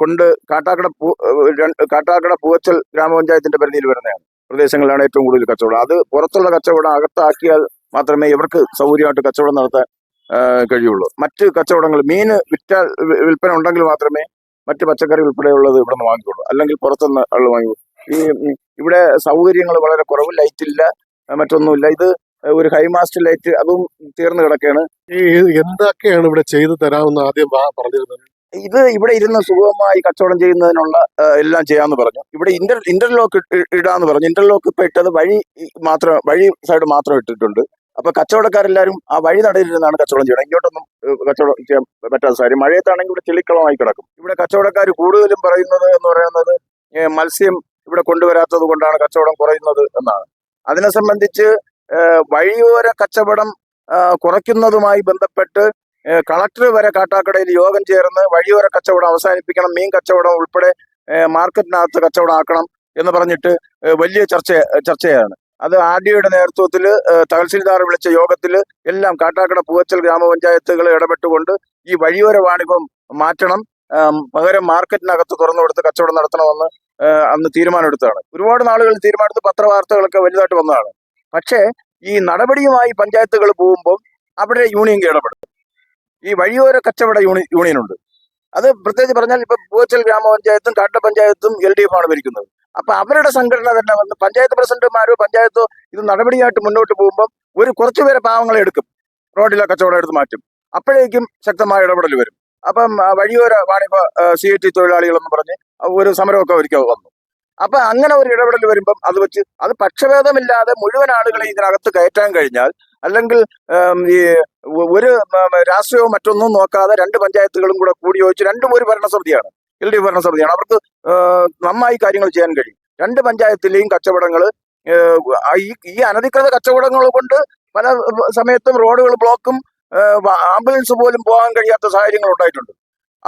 കൊണ്ട് കാട്ടാക്കട പൂ കാട്ടാക്കട പൂവച്ചൽ ഗ്രാമപഞ്ചായത്തിന്റെ പരിധിയിൽ വരുന്നതാണ്. പ്രദേശങ്ങളിലാണ് ഏറ്റവും കൂടുതൽ കച്ചവടം. അത് പുറത്തുള്ള കച്ചവടം അകത്താക്കിയാൽ മാത്രമേ ഇവർക്ക് സൗകര്യമായിട്ട് കച്ചവടം നടത്താൻ കഴിയുള്ളൂ. മറ്റ് കച്ചവടങ്ങൾ മീൻ വിറ്റാൽ വിൽപ്പന ഉണ്ടെങ്കിൽ മാത്രമേ മറ്റ് പച്ചക്കറി ഉൾപ്പെടെയുള്ളത് ഇവിടെ നിന്ന് വാങ്ങിക്കുള്ളൂ. അല്ലെങ്കിൽ പുറത്തുനിന്ന് ആൾ വാങ്ങിക്കുള്ളൂ ഈ ഇവിടെ സൗകര്യങ്ങൾ വളരെ കുറവ്. ലൈറ്റ് ഇല്ല മറ്റൊന്നുമില്ല ഇത് ഒരു ഹൈമാസ്റ്റ് ലൈറ്റ് അതും തീർന്നു കിടക്കുകയാണ് ഈ എന്തൊക്കെയാണ് ഇവിടെ ചെയ്തു തരാമെന്ന് ആദ്യം പറഞ്ഞിരുന്നത്? ഇത് ഇവിടെ ഇരുന്ന് സുഗമമായി കച്ചവടം ചെയ്യുന്നതിനുള്ള എല്ലാം ചെയ്യാന്ന് പറഞ്ഞു. ഇവിടെ ഇന്റർ ഇന്റർലോക്ക് ഇടാന്ന് പറഞ്ഞു. ഇന്റർലോക്ക് ഇപ്പൊ ഇട്ടത് വഴി മാത്രം വഴി സൈഡ് മാത്രം ഇട്ടിട്ടുണ്ട്. അപ്പൊ കച്ചവടക്കാരെല്ലാരും ആ വഴി നടയിലിരുന്നാണ് കച്ചവടം ചെയ്യണം ഇങ്ങോട്ടൊന്നും കച്ചവടം ചെയ്യാൻ പറ്റാത്ത സാരി മഴയത്താണെങ്കിൽ ഇവിടെ ചെളിക്കളമായി കിടക്കും. ഇവിടെ കച്ചവടക്കാർ കൂടുതലും പറയുന്നത് എന്ന് പറയുന്നത് മത്സ്യം ഇവിടെ കൊണ്ടുവരാത്തത് കൊണ്ടാണ് കച്ചവടം കുറയുന്നത് എന്നാണ്. അതിനെ സംബന്ധിച്ച് വഴിയോര കച്ചവടം കുറയ്ക്കുന്നതുമായി ബന്ധപ്പെട്ട് കളക്ടർ വരെ കാട്ടാക്കടയിൽ യോഗം ചേർന്ന് വഴിയോര കച്ചവടം അവസാനിപ്പിക്കണം മീൻ കച്ചവടം ഉൾപ്പെടെ മാർക്കറ്റിനകത്ത് കച്ചവടം ആക്കണം എന്ന് പറഞ്ഞിട്ട് വലിയ ചർച്ച ചർച്ചയാണ്. അത് ആർ ഡിയുടെ നേതൃത്വത്തിൽ തഹസിൽദാർ വിളിച്ച യോഗത്തിൽ എല്ലാം കാട്ടാക്കട പൂവച്ചൽ ഗ്രാമപഞ്ചായത്തുകൾ ഇടപെട്ടുകൊണ്ട് ഈ വഴിയോര വാണിഭം മാറ്റണം പകരം മാർക്കറ്റിനകത്ത് തുറന്നു കൊടുത്ത് കച്ചവടം നടത്തണമെന്ന് അന്ന് തീരുമാനമെടുത്തതാണ്. ഒരുപാട് നാളുകൾ തീരുമാനത്ത് പത്രവാർത്തകളൊക്കെ വലുതായിട്ട് വന്നതാണ്. പക്ഷേ ഈ നടപടിയുമായി പഞ്ചായത്തുകൾ പോകുമ്പോൾ അവിടെ യൂണിയൻ ഇടപെടും ഈ വഴിയോര കച്ചവട യൂണി യൂണിയൻ ഉണ്ട് അത് പ്രത്യേകിച്ച് പറഞ്ഞാൽ ഇപ്പൊ പൂച്ചൽ ഗ്രാമപഞ്ചായത്തും കാട്ട പഞ്ചായത്തും എൽ ഡി എഫ് ആണ് ഭരിക്കുന്നത്. അപ്പൊ അവരുടെ സംഘടന തന്നെ വന്ന് പഞ്ചായത്ത് പ്രസിഡന്റുമാരോ പഞ്ചായത്തോ ഇത് നടപടിയായിട്ട് മുന്നോട്ട് പോകുമ്പോൾ ഒരു കുറച്ചുപേരെ പാവങ്ങളെ എടുക്കും. റോഡിലെ കച്ചവടം എടുത്ത് മാറ്റും. അപ്പോഴേക്കും ശക്തമായ ഇടപെടൽ വരും. അപ്പം വഴിയോര വാണിഭ സി ഐ ടി തൊഴിലാളികളെന്ന് പറഞ്ഞ് ഒരു സമരമൊക്കെ ഒരിക്കൽ വന്നു. അപ്പൊ അങ്ങനെ ഒരു ഇടപെടൽ വരുമ്പം അത് വെച്ച് അത് പക്ഷഭേദമില്ലാതെ മുഴുവൻ ആളുകളെ ഇതിനകത്ത് കയറ്റാൻ കഴിഞ്ഞാൽ അല്ലെങ്കിൽ ഈ ഒരു രാഷ്ട്രീയവും മറ്റൊന്നും നോക്കാതെ രണ്ട് പഞ്ചായത്തുകളും കൂടെ കൂടി യോജിച്ച് രണ്ടും ഒരു ഭരണസമിതിയാണ് എൽ ഡി എഫ് ഭരണസമിതിയാണ്. അവർക്ക് നന്നായി കാര്യങ്ങൾ ചെയ്യാൻ കഴിയും. രണ്ട് പഞ്ചായത്തിലെയും കച്ചവടങ്ങൾ ഈ ഈ അനധികൃത കച്ചവടങ്ങൾ കൊണ്ട് പല സമയത്തും റോഡുകൾ ബ്ലോക്കും ആംബുലൻസ് പോലും പോകാൻ കഴിയാത്ത സാഹചര്യങ്ങൾ ഉണ്ടായിട്ടുണ്ട്.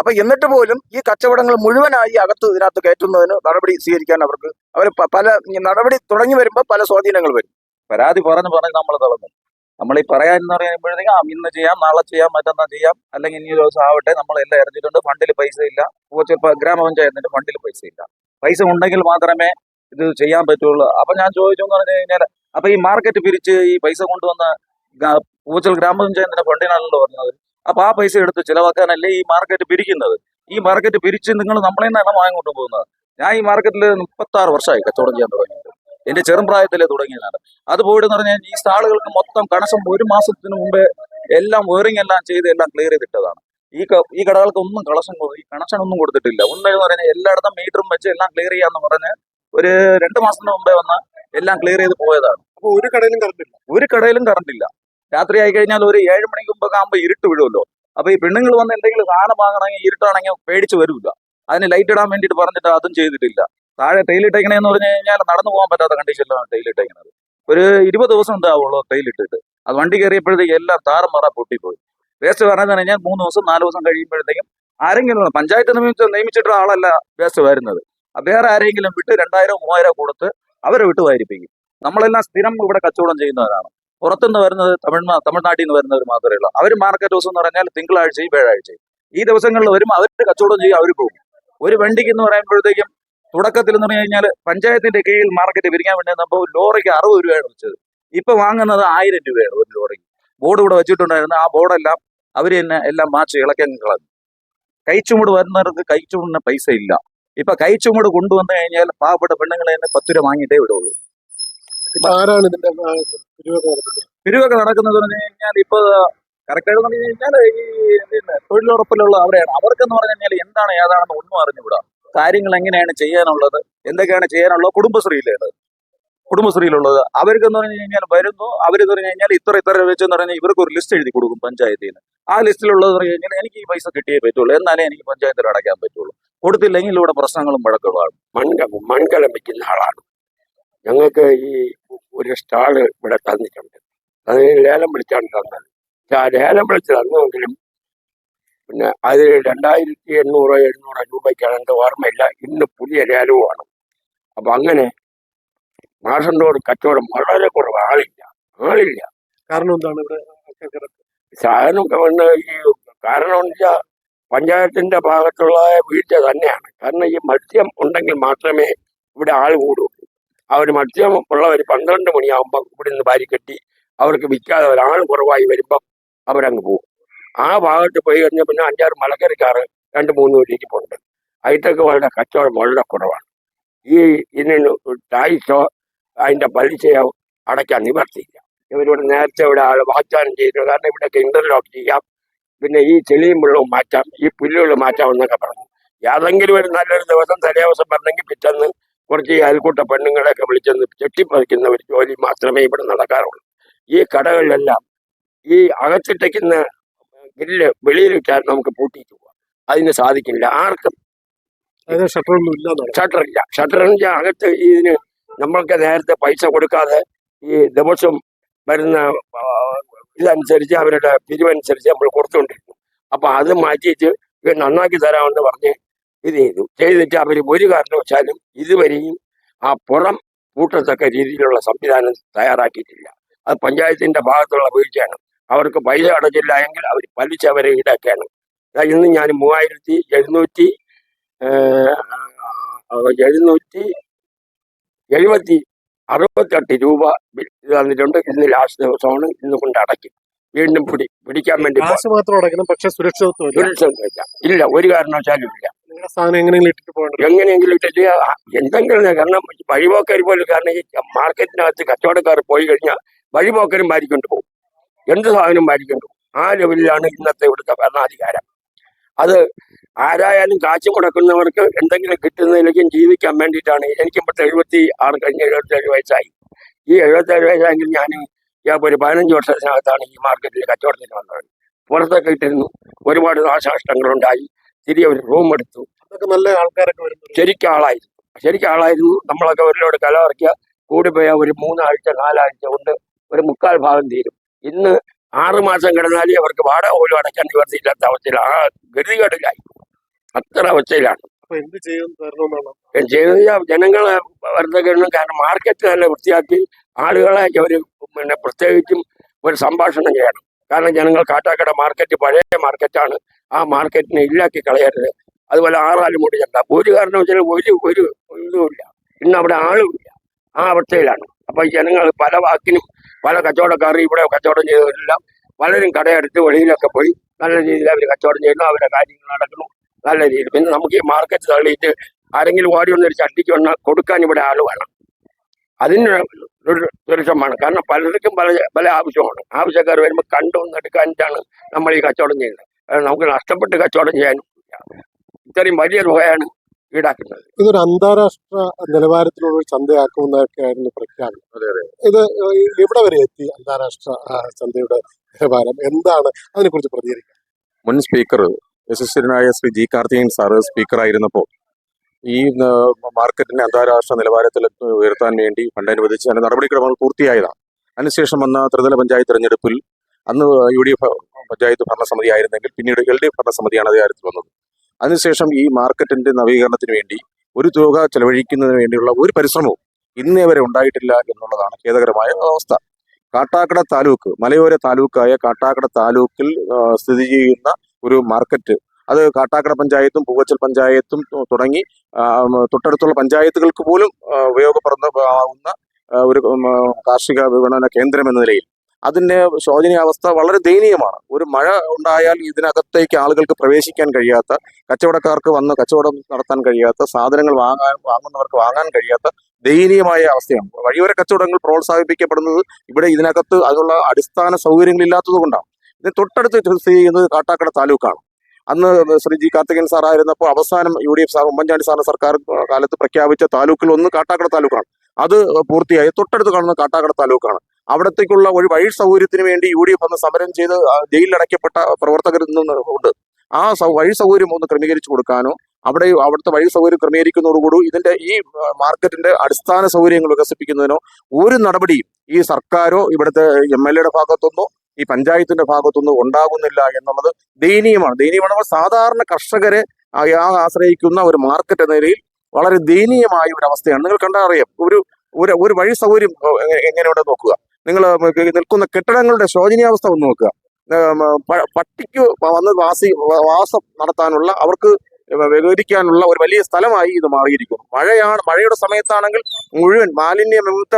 അപ്പൊ എന്നിട്ട് പോലും ഈ കച്ചവടങ്ങൾ മുഴുവനായി അകത്ത് ഇതിനകത്ത് കയറ്റുന്നതിന് നടപടി സ്വീകരിക്കാൻ അവർക്ക് അവർ പല നടപടി തുടങ്ങി വരുമ്പോൾ പല സ്വാധീനങ്ങൾ വരും. പരാതി പറഞ്ഞു പറഞ്ഞ് നമ്മൾ തളർന്നു. നമ്മൾ ഈ പറയാന്ന് പറയുമ്പോഴത്തേക്കും ആ ഇന്ന് ചെയ്യാം നാളെ ചെയ്യാം മറ്റന്നാ ചെയ്യാം അല്ലെങ്കിൽ ഇനി ദിവസം ആവട്ടെ നമ്മൾ എല്ലാം ഇറങ്ങിയിട്ടുണ്ട് ഫണ്ടിൽ പൈസ ഇല്ല. ഗ്രാമപഞ്ചായത്തിന്റെ ഫണ്ടിൽ പൈസ ഇല്ല. പൈസ ഉണ്ടെങ്കിൽ മാത്രമേ ഇത് ചെയ്യാൻ പറ്റുള്ളൂ. അപ്പൊ ഞാൻ ചോദിച്ചു എന്ന് പറഞ്ഞു കഴിഞ്ഞാൽ അപ്പൊ ഈ മാർക്കറ്റ് പിരിച്ച് ഈ പൈസ കൊണ്ടുവന്ന് പൂച്ചൽ ഗ്രാമപഞ്ചായത്തിന്റെ ഫണ്ടിനാണല്ലോ പറഞ്ഞത്. അപ്പൊ ആ പൈസ എടുത്ത് ചിലവാക്കാനല്ലേ ഈ മാർക്കറ്റ് പിരിക്കുന്നത്? ഈ മാർക്കറ്റ് പിരിച്ച് നിങ്ങൾ നമ്മളെ നിന്നാണ് പോകുന്നത്? ഞാൻ ഈ മാർക്കറ്റിൽ മുപ്പത്തി ആറ് വർഷമായി കച്ചവടം ചെയ്യാൻ തുടങ്ങിയിട്ട്. എന്റെ ചെറും പ്രായത്തിലെ തുടങ്ങിയതാണ്. അത് പോയിട്ട് പറഞ്ഞാൽ ഈ സ്റ്റാളുകൾക്ക് മൊത്തം കണക്ഷൻ ഒരു മാസത്തിന് മുമ്പേ എല്ലാം വേറിംഗ് എല്ലാം ചെയ്ത് എല്ലാം ക്ലിയർ ചെയ്തിട്ടതാണ്. ഈ ഈ കടകൾക്ക് ഒന്നും കളക്ഷൻ ഈ കണക്ഷൻ ഒന്നും കൊടുത്തിട്ടില്ല. ഒന്നെന്ന് പറഞ്ഞാൽ എല്ലായിടത്തും മീറ്ററും വെച്ച് എല്ലാം ക്ലിയർ ചെയ്യാന്ന് പറഞ്ഞ് ഒരു രണ്ട് മാസത്തിന് മുമ്പേ വന്ന എല്ലാം ക്ലിയർ ചെയ്ത് പോയതാണ്. അപ്പൊ ഒരു കടയിലും കറണ്ടില്ല ഒരു കടയിലും കറണ്ട് ഇല്ല. രാത്രി ആയി കഴിഞ്ഞാൽ ഒരു ഏഴ് മണിക്ക് മുമ്പൊക്കെ ആകുമ്പോൾ ഇരുട്ട് വീഴുമല്ലോ. അപ്പൊ ഈ പെണ്ണുങ്ങൾ വന്ന് എന്തെങ്കിലും സാധനം വാങ്ങണമെങ്കിൽ ഇരുട്ടാണെങ്കിൽ പേടിച്ച് വരില്ല അതിന് ലൈറ്റ് ഇടാൻ വേണ്ടിയിട്ട് പറഞ്ഞിട്ട് അതും ചെയ്തിട്ടില്ല. താഴെ ടൈലിട്ടേക്കണേന്ന് പറഞ്ഞു കഴിഞ്ഞാൽ നടന്നു പോകാൻ പറ്റാത്ത കണ്ടീഷനിലാണ് ടൈലിട്ടേക്കണത് ഒരു ഇരുപത് ദിവസം ഉണ്ടാവുള്ളൂ ടൈലിട്ടിട്ട് അത് വണ്ടി കയറിയപ്പോഴത്തേക്ക് എല്ലാം താറും മറ പൊട്ടിപ്പോയി. വേസ്റ്റ് പറഞ്ഞതെന്ന് കഴിഞ്ഞാൽ മൂന്ന് ദിവസം നാല് ദിവസം കഴിയുമ്പോഴത്തേക്കും ആരെങ്കിലും പഞ്ചായത്ത് നിയമിച്ച നിയമിച്ചിട്ടുള്ള ആളല്ല വേസ്റ്റ് വരുന്നത്. വേറെ ആരെങ്കിലും വിട്ട് രണ്ടായിരം മൂവായിരം കൊടുത്ത് അവരെ വിട്ട് വായിരിപ്പിക്കും നമ്മളെല്ലാം സ്ഥിരം ഇവിടെ കച്ചവടം ചെയ്യുന്നവരാണ്. പുറത്തുനിന്ന് വരുന്നത് തമിഴ് തമിഴ്നാട്ടിൽ നിന്ന് വരുന്നവർ മാത്രമേ ഉള്ളൂ. അവർ മാർക്കറ്റ് ദിവസം എന്ന് പറഞ്ഞാൽ തിങ്കളാഴ്ചയും വ്യാഴാഴ്ചയും. ഈ ദിവസങ്ങളിൽ വരുമ്പോൾ അവർ കച്ചവടം ചെയ്യും അവർ പോകും. ഒരു വണ്ടിക്ക് എന്ന് പറയുമ്പോഴത്തേക്കും തുടക്കത്തിൽ എന്ന് പറഞ്ഞു കഴിഞ്ഞാൽ പഞ്ചായത്തിന്റെ കീഴിൽ മാർക്കറ്റ് വിരിക്കാൻ വേണ്ടി നമ്മൾ ലോറിക്ക് അറുപത് രൂപയാണ് വെച്ചത്. ഇപ്പൊ വാങ്ങുന്നത് ആയിരം രൂപയാണ് ഒരു ലോറിക്ക്. ബോർഡ് ഇവിടെ വെച്ചിട്ടുണ്ടായിരുന്നു. ആ ബോർഡെല്ലാം അവർ തന്നെ എല്ലാം മാച്ച് ഇളക്കി അങ്ങ് കളഞ്ഞു. കൈച്ചുമൂട് വരുന്നവർക്ക് കൈച്ചുമൂടിന് പൈസ ഇല്ല. ഇപ്പൊ കൈച്ചുമൂട് കൊണ്ടുവന്നു കഴിഞ്ഞാൽ പാവപ്പെട്ട പെണ്ണുങ്ങളെ തന്നെ പത്ത് രൂപ വാങ്ങിയിട്ടേ വിടുള്ളൂ. പിരിവൊക്കെ നടക്കുന്നത്? പറഞ്ഞു കഴിഞ്ഞാൽ ഇപ്പൊ കറക്റ്റ് പറഞ്ഞു കഴിഞ്ഞാൽ ഈ തൊഴിലുറപ്പിലുള്ള അവരെയാണ്. അവർക്കെന്ന് പറഞ്ഞു കഴിഞ്ഞാൽ എന്താണ് ഏതാണെന്ന് ഒന്നും അറിഞ്ഞുകൂടാ. കാര്യങ്ങൾ എങ്ങനെയാണ് ചെയ്യാനുള്ളത്? എന്തൊക്കെയാണ് ചെയ്യാനുള്ളത്? കുടുംബശ്രീയിലുള്ളത് കുടുംബശ്രീയിലുള്ളത്. അവർക്ക് എന്ന് പറഞ്ഞു കഴിഞ്ഞാൽ വരുന്നു. അവരെന്ന് പറഞ്ഞു കഴിഞ്ഞാൽ ഇത്ര ഇത്ര വെച്ചെന്ന് പറഞ്ഞാൽ ഇവർക്ക് ഒരു ലിസ്റ്റ് എഴുതി കൊടുക്കും പഞ്ചായത്തിൽ നിന്ന് ആ ലിസ്റ്റിലുള്ളത് പറഞ്ഞു കഴിഞ്ഞാൽ എനിക്ക് ഈ പൈസ കിട്ടിയേ പറ്റുള്ളൂ. എന്നാലേ എനിക്ക് പഞ്ചായത്തിൽ അടയ്ക്കാൻ പറ്റുള്ളൂ. കൊടുത്തില്ലെങ്കിൽ ഇവിടെ പ്രശ്നങ്ങളും വഴക്കുകളാണ് മൺക മൺകളമ്പിക്കുന്ന ആളാണ്. ഞങ്ങൾക്ക് ഈ ഒരു സ്റ്റാൾ ഇവിടെ തന്നിട്ടുണ്ട്. അത് ലേലം വിളിച്ചാണ് തന്നത്. ആ ലേലം വിളിച്ച് തന്നുവെങ്കിലും പിന്നെ അത് രണ്ടായിരത്തി എണ്ണൂറോ എഴുന്നൂറോ രൂപയ്ക്കാണ് എന്റെ ഓർമ്മയില്ല. ഇന്ന് പുതിയ ലേലവുമാണ് അപ്പൊ അങ്ങനെ മാഷന്തോട് കച്ചവടം വളരെ കുറവ്. ആളില്ല. ആളില്ല. കാരണം എന്താണ് ഇവിടെ സാധനം വന്ന് ഈ കാരണം വെച്ചാൽ പഞ്ചായത്തിന്റെ ഭാഗത്തുള്ള വീഴ്ച തന്നെയാണ്. കാരണം ഈ മത്സ്യം ഉണ്ടെങ്കിൽ മാത്രമേ ഇവിടെ ആൾ കൂടുള്ളൂ. ആ ഒരു മത്സ്യം ഉള്ളവർ പന്ത്രണ്ട് മണിയാകുമ്പോൾ ഇവിടെ നിന്ന് കെട്ടി അവർക്ക് വിൽക്കാതെ ഒരാൾ കുറവായി വരുമ്പം അവരങ്ങ് പോകും. ആ ഭാഗത്ത് പോയി കഴിഞ്ഞാൽ പിന്നെ അഞ്ചാറ് മലക്കറിക്കാറ് രണ്ട് മൂന്ന് വീട്ടിലേക്ക് പോകുന്നുണ്ട് ഹൈടെക് വളരെ കച്ചവടം വളരെ കുറവാണ്. ഈ ഇതിന് ടാക്സോ അതിന്റെ പലിശയോ അടയ്ക്കാൻ നിവർത്തിയില്ല ഇവരിവിടെ നേരത്തെ ഇവിടെ ആൾ വാഗ്ദാനം ചെയ്തു കാരണം ഇവിടെയൊക്കെ ഇന്റർലോക്ക് ചെയ്യാം. പിന്നെ ഈ ചെളിയും വെള്ളവും മാറ്റാം ഈ പുല്ലുകൾ മാറ്റാം എന്നൊക്കെ പറഞ്ഞു. ഏതെങ്കിലും ഒരു നല്ലൊരു ദിവസം തലേദിവസം പറഞ്ഞെങ്കിൽ പിറ്റേന്ന് കുറച്ച് അയൽക്കൂട്ട പെണ്ണുങ്ങളെയൊക്കെ വിളിച്ചെന്ന് ചെട്ടിപ്പറിക്കുന്ന ഒരു ജോലി മാത്രമേ ഇവിടെ നടക്കാറുള്ളൂ. ഈ കടകളിലെല്ലാം ഈ അകത്തിട്ടയ്ക്കുന്ന ഗ്രില്ല് വെളിയിൽ നമുക്ക് പൂട്ടിയിട്ട് പോവാം. അതിന് സാധിക്കില്ല. ആർക്കും ഷട്ടറൊന്നും ഇല്ല ഷട്ടർ ഇല്ല എന്ന് വെച്ചാൽ അകത്ത് ഇതിന് നമ്മൾക്ക് നേരത്തെ പൈസ കൊടുക്കാതെ ഈ ദിവസം വരുന്ന ഇതനുസരിച്ച് അവരുടെ പിരിവനുസരിച്ച് നമ്മൾ കൊടുത്തുകൊണ്ടിരുന്നു. അപ്പം അത് മാറ്റിയിട്ട് ഇവർ നന്നാക്കി തരാമെന്ന് പറഞ്ഞ് ഇത് ചെയ്തു. ചെയ്തിട്ട് അവർ ഒരു കാരണവശാലും ഇതുവരെയും ആ പുറം പൂട്ടത്തക്ക രീതിയിലുള്ള സംവിധാനം തയ്യാറാക്കിയിട്ടില്ല. അത് പഞ്ചായത്തിന്റെ ഭാഗത്തുള്ള വീഴ്ചയാണ്. അവർക്ക് പൈസ അടച്ചില്ല എങ്കിൽ അവർ പലിശ അവരെ ഈടാക്കാണ് ഇന്ന് ഞാൻ മൂവായിരത്തി എഴുന്നൂറ്റി എഴുന്നൂറ്റി എഴുപത്തി അറുപത്തെട്ട് രൂപ തന്നിട്ടുണ്ട്. ഇന്ന് ലാസ്റ്റ് ദിവസമാണ്. ഇന്ന് കൊണ്ട് അടയ്ക്കും. വീണ്ടും പിടി പിടിക്കാൻ വേണ്ടി മാത്രം അടയ്ക്കണം പക്ഷെ സുരക്ഷിതത്വം ഇല്ല സുരക്ഷിതത്വമില്ല. ഇല്ല ഒരു കാരണവശാലും ഇല്ല. എങ്ങനെയെങ്കിലും ഇട്ടിട്ട് പോകേണ്ടത് എങ്ങനെയെങ്കിലും ഇട്ടിട്ട് എന്തെങ്കിലും കാരണം വഴിപോക്കർ പോലും കാരണം മാർക്കറ്റിനകത്ത് കച്ചവടക്കാർ പോയി കഴിഞ്ഞാൽ വഴിപോക്കരും വാരിക്കൊണ്ട് പോകും. എന്ത് സാധനം വാരിക്കൊണ്ട് ആ ലെവലിലാണ് ഇന്നത്തെ ഇവിടുത്തെ ഭരണാധികാരം. അത് ആരായാലും കാശ് മുടക്കുന്നവർക്ക് എന്തെങ്കിലും കിട്ടുന്നതിലേക്കും ജീവിക്കാൻ വേണ്ടിയിട്ടാണ്. എനിക്ക് ഇപ്പോൾ എഴുപത്തി ആറ് കഴിഞ്ഞ് എഴുപത്തേഴ് വയസ്സായി. ഈ എഴുപത്തേഴ് വയസ്സായെങ്കിൽ ഞാൻ ഒരു പതിനഞ്ച് വർഷത്തിനകത്താണ് ഈ മാർക്കറ്റിൽ കച്ചവടത്തിന് വന്നത്. പുറത്തൊക്കെ ഇട്ടിരുന്നു. ഒരുപാട് നാശനഷ്ടങ്ങളുണ്ടായി. തിരികെ ഒരു റൂം എടുത്തു. നല്ല ആൾക്കാരൊക്കെ വരുന്നു ശരിക്കും ആളായിരുന്നു. ശരിക്കും ആളായിരുന്നു. നമ്മളൊക്കെ അവരിലോട് കൂടി കൂടിപ്പോയാൽ ഒരു മൂന്നാഴ്ച നാലാഴ്ച കൊണ്ട് ഒരു മുക്കാൽ ഭാഗം തീരും. ഇന്ന് ആറു മാസം കിടന്നാലേ അവർക്ക് വാടക പോലും അടയ്ക്കാൻ നിവർത്തിയില്ലാത്ത അവസ്ഥയിൽ ആ ഗതികേടിലായി. അത്ര അവസ്ഥയിലാണ്. ചെയ്യുന്നത് ജനങ്ങളെ വർദ്ധകരണം കാരണം മാർക്കറ്റ് നല്ല വൃത്തിയാക്കി ആളുകളെ അവർ പിന്നെ പ്രത്യേകിച്ചും ഒരു സംഭാഷണം ചെയ്യണം. കാരണം ജനങ്ങൾ കാട്ടാക്കട മാർക്കറ്റ് പഴയ മാർക്കറ്റാണ്. ആ മാർക്കറ്റിനെ ഇല്ലാക്കി കളയരുത്. അതുപോലെ ആറാലും കൂടി ചന്ത. ഒരു കാരണം വെച്ചാൽ ഒരു ഒരു ഇതുമില്ല. ഇന്ന് അവിടെ ആളുമില്ല. ആ അവസ്ഥയിലാണ്. അപ്പൊ ജനങ്ങൾ പല വാക്കിനും പല കച്ചവടക്കാരും ഇവിടെ കച്ചവടം ചെയ്തവരെല്ലാം പലരും കടയെടുത്ത് വെളിയിലൊക്കെ പോയി നല്ല രീതിയിൽ അവർ കച്ചവടം ചെയ്യുന്നു അവരുടെ കാര്യങ്ങൾ നടക്കുന്നു നല്ല രീതിയിൽ. പിന്നെ നമുക്ക് ഈ മാർക്കറ്റ് തള്ളിയിട്ട് ആരെങ്കിലും ഓടി വന്നൊരു ചട്ടിക്ക് വന്നാൽ കൊടുക്കാൻ ഇവിടെ ആൾ വേണം. അതിന് ഒരു സുരക്ഷമാണ് കാരണം പലർക്കും പല പല ആവശ്യമാണ്. ആവശ്യക്കാർ വരുമ്പോൾ കണ്ടുവന്നെടുക്കാനിട്ടാണ് നമ്മൾ ഈ കച്ചവടം ചെയ്യുന്നത്. നമുക്ക് നഷ്ടപ്പെട്ട് കച്ചവടം ചെയ്യാനും ഇത്രയും വലിയ തുകയാണ് ഈടാക്കുന്നത്. ഇതൊരു അന്താരാഷ്ട്ര നിലവാരത്തിലുള്ള ഒരു ചന്തയാക്കുമെന്നൊക്കെ ആയിരുന്നു പ്രഖ്യാപനം. ഇത് എവിടെ വരെ എത്തി അന്താരാഷ്ട്ര ചന്തയുടെ നിലവാരം? എന്താണ് അതിനെക്കുറിച്ച് പ്രതികരിക്കാം മുൻ സ്പീക്കർ യശസ്വരനായ ശ്രീ ജി കാർത്തികൻ സാറ് സ്പീക്കറായിരുന്നപ്പോൾ ഈ മാർക്കറ്റിനെ അന്താരാഷ്ട്ര നിലവാരത്തിൽ ഉയർത്താൻ വേണ്ടി ഫണ്ട് അനുവദിച്ച് അതിന്റെ നടപടിക്രമങ്ങൾ പൂർത്തിയായതാണ്. അതിനുശേഷം വന്ന ത്രിതല പഞ്ചായത്ത് തെരഞ്ഞെടുപ്പിൽ അന്ന് യു ഡി എഫ് പഞ്ചായത്ത് ഭരണസമിതി ആയിരുന്നെങ്കിൽ പിന്നീട് എൽ ഡി എഫ് ഭരണസമിതിയാണ് അധികാരത്തിൽ വന്നത്. അതിനുശേഷം ഈ മാർക്കറ്റിന്റെ നവീകരണത്തിന് വേണ്ടി ഒരു തുക ചെലവഴിക്കുന്നതിന് വേണ്ടിയുള്ള ഒരു പരിശ്രമവും ഇന്നേ വരെ ഉണ്ടായിട്ടില്ല എന്നുള്ളതാണ് ഖേദകരമായ അവസ്ഥ. കാട്ടാക്കട താലൂക്ക് മലയോര താലൂക്കായ കാട്ടാക്കട താലൂക്കിൽ സ്ഥിതി ചെയ്യുന്ന ഒരു മാർക്കറ്റ്. അത് കാട്ടാക്കട പഞ്ചായത്തും പൂവച്ചൽ പഞ്ചായത്തും തുടങ്ങി തൊട്ടടുത്തുള്ള പഞ്ചായത്തുകൾക്ക് പോലും ഉപയോഗപ്രദമാവുന്ന ഒരു കാർഷിക വിപണന കേന്ദ്രം എന്ന നിലയിൽ അതിന്റെ ശോചനീയാവസ്ഥ വളരെ ദയനീയമാണ്. ഒരു മഴ ഉണ്ടായാൽ ഇതിനകത്തേക്ക് ആളുകൾക്ക് പ്രവേശിക്കാൻ കഴിയാത്ത കച്ചവടക്കാർക്ക് വന്ന് കച്ചവടം നടത്താൻ കഴിയാത്ത സാധനങ്ങൾ വാങ്ങാൻ വാങ്ങുന്നവർക്ക് വാങ്ങാൻ കഴിയാത്ത ദയനീയമായ അവസ്ഥയാണ്. വഴിയോര കച്ചവടങ്ങൾ പ്രോത്സാഹിപ്പിക്കപ്പെടുന്നത് ഇവിടെ ഇതിനകത്ത് അതിനുള്ള അടിസ്ഥാന സൗകര്യങ്ങൾ ഇല്ലാത്തത് കൊണ്ടാണ്. ഇതിന് തൊട്ടടുത്ത് സ്ഥിതി ചെയ്യുന്നത് കാട്ടാക്കട താലൂക്കാണ്. അന്ന് ശ്രീ ജി കാർത്തികൻ സാറായിരുന്നപ്പോൾ അവസാനം U D F sir Oommen Chandy സാറിന് സർക്കാർ കാലത്ത് പ്രഖ്യാപിച്ച താലൂക്കിൽ ഒന്ന് കാട്ടാക്കട താലൂക്കാണ്. അത് പൂർത്തിയായി. തൊട്ടടുത്ത് കാണുന്ന കാട്ടാക്കട താലൂക്കാണ്. അവിടത്തേക്കുള്ള ഒരു വഴി സൗകര്യത്തിന് വേണ്ടി യു ഡി എഫ് അന്ന് സമരം ചെയ്ത് ജയിലിലടയ്ക്കപ്പെട്ട പ്രവർത്തകരിൽ നിന്ന് ഉണ്ട്. ആ വഴി സൗകര്യം ഒന്ന് ക്രമീകരിച്ചു കൊടുക്കാനോ അവിടെ അവിടുത്തെ വഴി സൗകര്യം ക്രമീകരിക്കുന്നതോടുകൂടി ഇതിന്റെ ഈ മാർക്കറ്റിന്റെ അടിസ്ഥാന സൗകര്യങ്ങൾ വികസിപ്പിക്കുന്നതിനോ ഒരു നടപടിയും ഈ സർക്കാരോ ഇവിടുത്തെ എം എൽ എയുടെ ഭാഗത്തുനിന്നോ ഈ പഞ്ചായത്തിന്റെ ഭാഗത്തുനിന്നോ ഉണ്ടാകുന്നില്ല എന്നുള്ളത് ദയനീയമാണ്. ദയനീയമാണ് നമ്മൾ സാധാരണ കർഷകരെ ആശ്രയിക്കുന്ന ഒരു മാർക്കറ്റ് എന്ന നിലയിൽ വളരെ ദയനീയമായ ഒരു അവസ്ഥയാണ്. നിങ്ങൾ കണ്ടാൽ അറിയാം ഒരു ഒരു വഴി സൗകര്യം എങ്ങനെ- എങ്ങനെയുണ്ടെന്ന് നോക്കുക. നിങ്ങൾ നിൽക്കുന്ന കെട്ടിടങ്ങളുടെ ശോചനീയാവസ്ഥ ഒന്ന് നോക്കുക. പട്ടിക്ക് വന്ന് വാസി വാസം നടത്താനുള്ള അവർക്ക് വ്യവഹരിക്കാനുള്ള ഒരു വലിയ സ്ഥലമായി ഇത് മാറിയിരിക്കുന്നു. മഴയാണ് മഴയുടെ സമയത്താണെങ്കിൽ മുഴുവൻ മാലിന്യ വിമുക്ത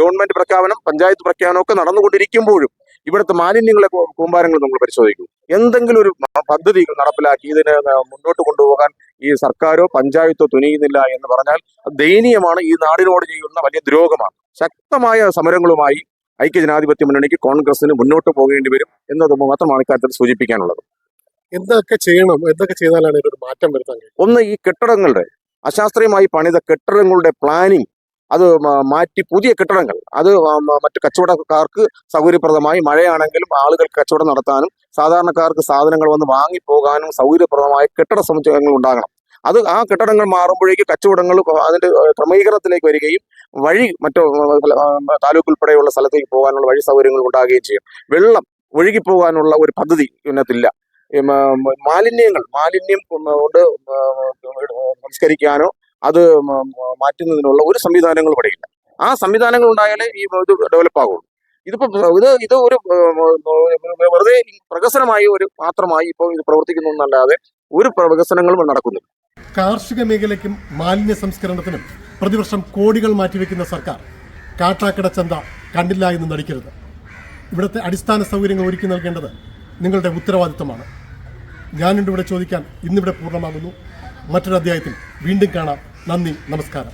ഗവൺമെന്റ് പ്രഖ്യാപനം പഞ്ചായത്ത് പ്രഖ്യാപനം ഒക്കെ നടന്നുകൊണ്ടിരിക്കുമ്പോഴും ഇവിടുത്തെ മാലിന്യങ്ങളെ കൂമ്പാരങ്ങൾ നമ്മൾ പരിശോധിക്കും. എന്തെങ്കിലും ഒരു പദ്ധതികൾ പദ്ധതി നടപ്പിലാക്കി ഇതിനെ മുന്നോട്ട് കൊണ്ടുപോകാൻ ഈ സർക്കാരോ പഞ്ചായത്തോ തുനിയുന്നില്ല എന്ന് പറഞ്ഞാൽ ദയനീയമാണ് ഈ നാടിനോട് ചെയ്യുന്ന വലിയ ദ്രോഹമാണ്. ശക്തമായ സമരങ്ങളുമായി ഐക്യ ജനാധിപത്യ മുന്നണിക്ക് കോൺഗ്രസിന് മുന്നോട്ട് പോകേണ്ടി വരും എന്നത് മാത്രമാണ് ഇക്കാര്യത്തിൽ സൂചിപ്പിക്കാനുള്ളത്. എന്തൊക്കെ ചെയ്യണം? എന്തൊക്കെ ചെയ്താലാണ് ഇതൊരു മാറ്റം വരുത്താൻ ഒന്ന് ഈ കെട്ടിടങ്ങളുടെ അശാസ്ത്രീയമായി പണിത കെട്ടിടങ്ങളുടെ പ്ലാനിങ് അത് മാറ്റി പുതിയ കെട്ടിടങ്ങൾ. അത് മറ്റു കച്ചവടക്കാർക്ക് സൗകര്യപ്രദമായി മഴയാണെങ്കിലും ആളുകൾ കച്ചവടം നടത്താനും സാധാരണക്കാർക്ക് സാധനങ്ങൾ വന്ന് വാങ്ങിപ്പോകാനും സൗകര്യപ്രദമായ കെട്ടിട സമുച്ചയങ്ങൾ ഉണ്ടാകണം. അത് ആ കെട്ടിടങ്ങൾ മാറുമ്പോഴേക്ക് കച്ചവടങ്ങൾ അതിന്റെ ക്രമീകരണത്തിലേക്ക് വരികയും വഴി മറ്റു താലൂക്ക് ഉൾപ്പെടെയുള്ള സ്ഥലത്തേക്ക് പോകാനുള്ള വഴി സൗകര്യങ്ങൾ ഉണ്ടാകുകയും ചെയ്യും. വെള്ളം ഒഴുകിപ്പോകാനുള്ള ഒരു പദ്ധതി ഇതിനകത്തില്ല. മാലിന്യങ്ങൾ മാലിന്യം കൊണ്ട് സംസ്കരിക്കാനോ അത് മാറ്റുന്നതിനുള്ള ഒരു സംവിധാനങ്ങൾ ഇവിടെ ഇല്ല. ആ സംവിധാനങ്ങൾ ഉണ്ടായാലേ ഈ ഇത് ഡെവലപ്പ് ആകുള്ളൂ ഇതിപ്പോ ഇത് ഇത് ഒരു വെറുതെ പ്രകസനമായി ഒരു മാത്രമായി ഇപ്പോൾ ഇത് പ്രവർത്തിക്കുന്നു എന്നല്ലാതെ ഒരു പ്രകസനങ്ങളും നടക്കുന്നില്ല. കാർഷിക മേഖലയ്ക്കും മാലിന്യ സംസ്കരണത്തിനും പ്രതിവർഷം കോടികൾ മാറ്റിവെക്കുന്ന സർക്കാർ. കാട്ടാക്കട ചന്ത കണ്ടില്ല എന്ന് നടിക്കരുത്. ഇവിടുത്തെ അടിസ്ഥാന സൗകര്യങ്ങൾ ഒരുക്കി നൽകേണ്ടത് നിങ്ങളുടെ ഉത്തരവാദിത്തമാണ് ഞാനുണ്ട് ഇവിടെ ചോദിക്കാൻ ഇന്നിവിടെ പൂർണമാകുന്നു. മറ്റൊരു അധ്യായത്തിൽ വീണ്ടും കാണാം. നന്ദി നമസ്കാരം.